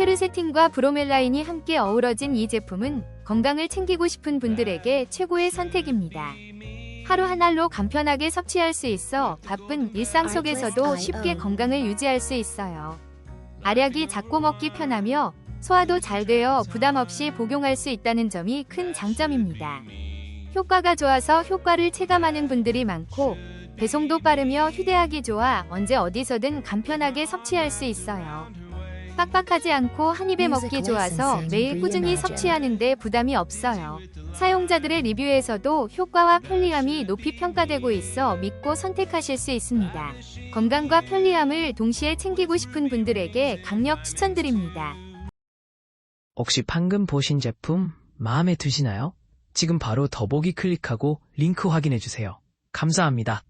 페르세틴과 브로멜라인이 함께 어우러진 이 제품은 건강을 챙기고 싶은 분들에게 최고의 선택입니다. 하루 한 알로 간편하게 섭취할 수 있어 바쁜 일상 속에서도 쉽게 건강을 유지할 수 있어요. 알약이 작고 먹기 편하며 소화도 잘 되어 부담 없이 복용할 수 있다는 점이 큰 장점입니다. 효과가 좋아서 효과를 체감하는 분들이 많고 배송도 빠르며 휴대하기 좋아 언제 어디서든 간편하게 섭취할 수 있어요. 빡빡하지 않고 한 입에 먹기 좋아서 매일 꾸준히 섭취하는데 부담이 없어요. 사용자들의 리뷰에서도 효과와 편리함이 높이 평가되고 있어 믿고 선택하실 수 있습니다. 건강과 편리함을 동시에 챙기고 싶은 분들에게 강력 추천드립니다. 혹시 방금 보신 제품 마음에 드시나요? 지금 바로 더보기 클릭하고 링크 확인해주세요. 감사합니다.